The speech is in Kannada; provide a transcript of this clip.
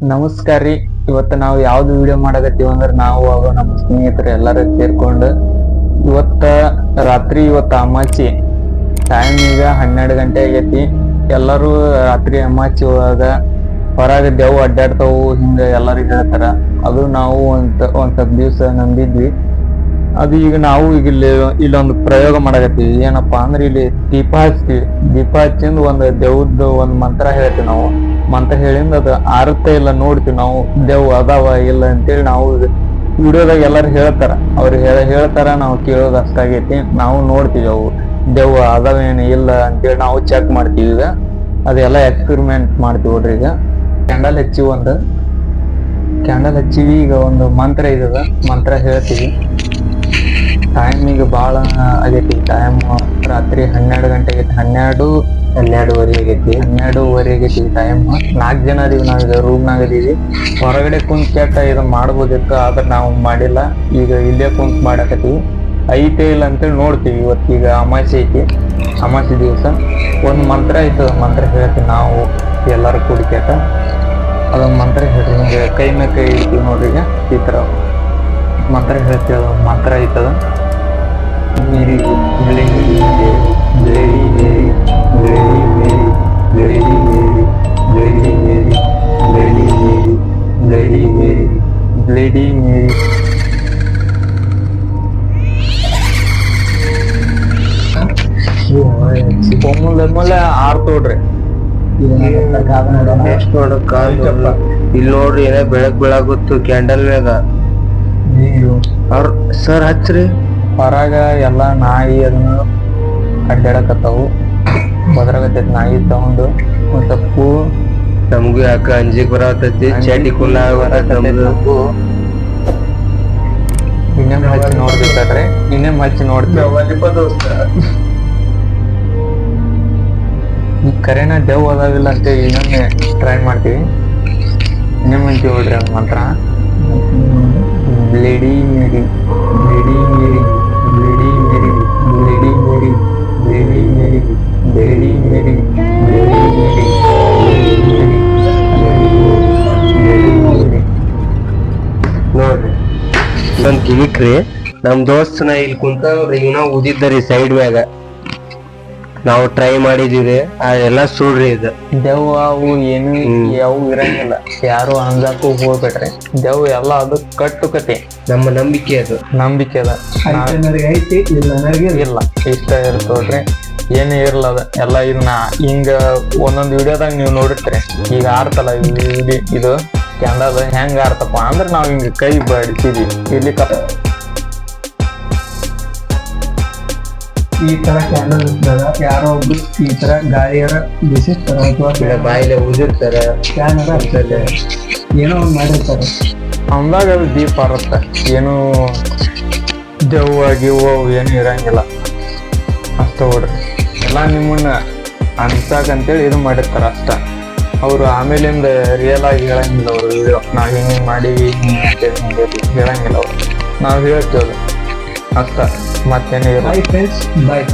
ನಮಸ್ಕಾರ ರೀ. ಇವತ್ತು ನಾವು ಯಾವ್ದು ವಿಡಿಯೋ ಮಾಡಕತ್ತೀವಿ ಅಂದ್ರೆ ನಾವು ಅವ ನಮ್ಮ ಸ್ನೇಹಿತರು ಎಲ್ಲರೂ ಸೇರ್ಕೊಂಡು ಇವತ್ತ ರಾತ್ರಿ ಇವತ್ತು ಅಮಾಚಿ. ಟೈಮ್ ಈಗ ಹನ್ನೆರಡು ಗಂಟೆ ಆಗೈತಿ. ಎಲ್ಲರೂ ರಾತ್ರಿ ಅಮಾಚಿ ಒಳಗ ಹೊರಗೆ ದೆವ್ ಅಡ್ಡಾಡ್ತಾವು, ಹಿಂಗ ಎಲ್ಲರಿಗೂ ಹೇಳ್ತಾರ. ಅದು ನಾವು ಒಂದ್ ಒಂದ್ ಸ್ವಲ್ಪ ದಿವ್ಸ ನಂಬಿದ್ವಿ. ಅದು ಈಗ ನಾವು ಈಗ ಇಲ್ಲಿ ಇಲ್ಲೊಂದು ಪ್ರಯೋಗ ಮಾಡಕತ್ತೀವಿ. ಏನಪ್ಪಾ ಅಂದ್ರೆ ಇಲ್ಲಿ ದೀಪ ಹಚ್ತೀವಿ. ದೀಪ ಹಚ್ಚಿಂದ ಒಂದು ದೇವ್ರದ್ದು ಒಂದು ಮಂತ್ರ ಹೇಳ್ತೀವಿ ನಾವು. ಮಂತ್ರ ಹೇಳಿಂದ ಅದು ಆರುತ್ತೆ ಇಲ್ಲ ನೋಡ್ತೀವಿ ನಾವು, ದೇವ್ ಅದಾವ ಇಲ್ಲ ಅಂತೇಳಿ ನಾವು ವಿಡಿಯೋದಾಗ ಎಲ್ಲರೂ ಹೇಳ್ತಾರ. ಅವ್ರು ಹೇಳ, ಹೇಳ್ತಾರ, ನಾವು ಕೇಳೋದು ಅಷ್ಟಾಗೈತಿ. ನಾವು ನೋಡ್ತೀವಿ ಅವು, ದೇವ್ ಅದಾವೇನು ಇಲ್ಲ ಅಂತೇಳಿ ನಾವು ಚೆಕ್ ಮಾಡ್ತೀವಿ ಈಗ. ಅದೆಲ್ಲ ಎಕ್ಸ್ಪೆರಿಮೆಂಟ್ ಮಾಡ್ತೀವಿ ನೋಡ್ರಿ ಈಗ. ಕ್ಯಾಂಡಲ್ ಹಚ್ಚಿ ಒಂದು ಕ್ಯಾಂಡಲ್ ಹಚ್ಚಿವಿ ಈಗ ಒಂದು ಮಂತ್ರ ಇದ್ದದ, ಮಂತ್ರ ಹೇಳ್ತೀವಿ. ಟೈಮ್ ಈಗ ಭಾಳ ಆಗೈತಿ ಟೈಮ್ ರಾತ್ರಿ ಹನ್ನೆರಡು ಗಂಟೆಗೆ ಹನ್ನೆರಡು ಹನ್ನೆರಡುವರೆ ಆಗೈತಿ ಹನ್ನೆರಡುವರೆ ಆಗೈತಿ ಟೈಮ್ ನಾಲ್ಕು ಜನ ಅದೀವಿ ರೂಮ್ ರೂಮ್ನಾಗ ಅದೀವಿ ಹೊರಗಡೆ ಕುಂತ್ ಕೇಟ ಇದು ಮಾಡ್ಬೋದಿತ್ತು ಆದ್ರೆ ನಾವು ಮಾಡಿಲ್ಲ. ಈಗ ಇಲ್ಲೇ ಕುಂತ್ ಮಾಡಕತ್ತೀವಿ. ಐತೆ ಇಲ್ಲ ಅಂತೇಳಿ ನೋಡ್ತೀವಿ ಇವತ್ತೀಗ ಅಮಾಸೆ ಐತಿ. ಅಮಾಸೆ ದಿವಸ. ಒಂದು ಮಂತ್ರ ಐತೆ ಮಂತ್ರ ಹೇಳ್ತೀವಿ ನಾವು ಎಲ್ಲರೂ ಕೂಡಿ ಕೇಟ ಅದೊಂದು ಮಂತ್ರ ಹೇಳ್ರಿ ಹಿಂಗೆ ಕೈ ಮೇಲೆ ಕೈ ಇಡ್ತೀವಿ ನೋಡ್ರಿ ಈಗ, ಈ ಥರ ಮಂತ್ರ ಹೇಳ್ತೀವಿ, ಅದೊಂದು ಮಂತ್ರ ಐತದ ಮೇರಿ ಬ್ಲೇಡಿ ಮೇರಿ ನೋಡಕ್ಕ ಇಲ್ಲಿ ನೋಡ್ರಿ ಏನೇ ಬೆಳಕ್ ಬೆಳಗುತ್ತು ಕ್ಯಾಂಡಲ್ ಮ್ಯಾಗ. ಅವ್ರ ಸರ್ ಹಚ್ಚ್ರಿ ಹೊರಗ ಎಲ್ಲ ನಾಯಿ ಅದನ್ನ ಅಡ್ಡಾಡಕತ್ತಾವು ಬದ್ರಾಗತ್ತೈತಿ ನಾಯಿ ತಗೊಂಡು. ಮತ್ತೆ ನಮ್ಗೂ ನಮಗೂ ಯಾಕ ಅಂಜಿಗೆ ಬರತೈತಿ ಚಟಿ ಕುಲ್ಲ ಇನ್ನೇಮ್ ಹಚ್ಚಿ ನಿನ್ನೆ ಮಚ್ಚಿ ನೋಡ್ತೀವಿ ಈ ಕರೆನ ದೇವ್ ಓದಾಗಿಲ್ಲ ಅಂತ ಇನ್ನೊಮ್ಮೆ ಟ್ರೈ ಮಾಡ್ತೀವಿ. ಇನ್ನೊಮ್ಮೆ ನೋಡ್ರಿ ಅದ್ ಮಾತ್ರ. Bloody Mary bloody Mary bloody Mary bloody Mary bloody Mary bloody Mary bloody Mary. ಇದೊಂದ್ ಗಿಮಿಕ್ ರೀ ನಮ್ ದೋಸ್ತನ ಇಲ್ಲಿ ಕುಂತವ್ರಿ ಇವ್ನ ಉದಿದ್ದರಿ ಸೈಡ್ ಮ್ಯಾಗ. ನಾವು ಟ್ರೈ ಮಾಡಿದೀವಿ ಅದೆಲ್ಲ ಸುಡ್ರಿ ಇದು. ದೆವ್ವ ಅವು ಏನು ಯಾವ ಇರಂಗಿಲ್ಲ. ಯಾರು ಹಂಗಾಕು ಹೋಗ್ಬೇಡ್ರಿ. ದೆವ್ ಎಲ್ಲ ಅದು ಕಟ್ಟುಕತೆ ನಮ್ಮ ನಂಬಿಕೆ ಅದು. ನಂಬಿಕೆ ಅದ. ಐತಿ ಇಲ್ಲ ಇಷ್ಟ ಇರ್ತೋಡ್ರಿ ಏನೇ ಇರಲ್ಲ ಅದ. ಎಲ್ಲ ಇದನ್ನ ಹಿಂಗ ಒಂದೊಂದು ವಿಡಿಯೋದಾಗ ನೀವು ನೋಡಿರ್ತೀರಿ. ಈಗ ಆರ್ತಲ್ಲ ಇದು. ಕ್ಯಾಂಡಲ್ ಹೆಂಗ ಆರ್ತಪ್ಪ ಅಂದ್ರೆ ನಾವು ಹಿಂಗ ಕೈ ಬಡಿಸಿದ್ವಿ ಇಲ್ಲಿ ಕ ಈ ತರ ಕ್ಯಾಂಡಲ್ ಇರ್ತದ ಯಾರೋ ಒಬ್ರು ಈ ತರ ಗಾಳಿಯರ ಬಿಸಿರ್ತಾರ ಅಥವಾ ಬಾಯಿಲೆ ಉದಿರ್ತಾರ. ಕ್ಯಾನರ ಆಗ್ತದೆ ಏನೋ ಒಂದು ಮಾಡಿರ್ತಾರೆ. ಅಂದಾಗ ಅದು ದೀಪ ಆರುತ್ತೆ ಏನು ದೆವ್ವ ಗಿವ್ವ ಏನು ಇರಂಗಿಲ್ಲ. ಅಷ್ಟ ಹೊಡ್ರಿ ಎಲ್ಲ ನಿಮ್ಮನ್ನ ಅನ್ಸಾಕಂತೇಳಿ ಇದು ಮಾಡಿರ್ತಾರ ಅಷ್ಟ. ಅವ್ರು ಆಮೇಲಿಂದ ರಿಯಲ್ ಆಗಿ ಹೇಳಂಗಿಲ್ಲ ಅವರು. ವಿಡಿಯೋ ನಾವ್ ಹಿಂಗ್ ಮಾಡಿ, ಹಿಂಗೆ ಹೇಳಂಗಿಲ್ಲ ಅವ್ರು. ನಾವ್ ಹೇಳ್ತೇವೆ ಅಷ್ಟ ಮತ್ತೇನು ಇಲ್ಲ. By friends bye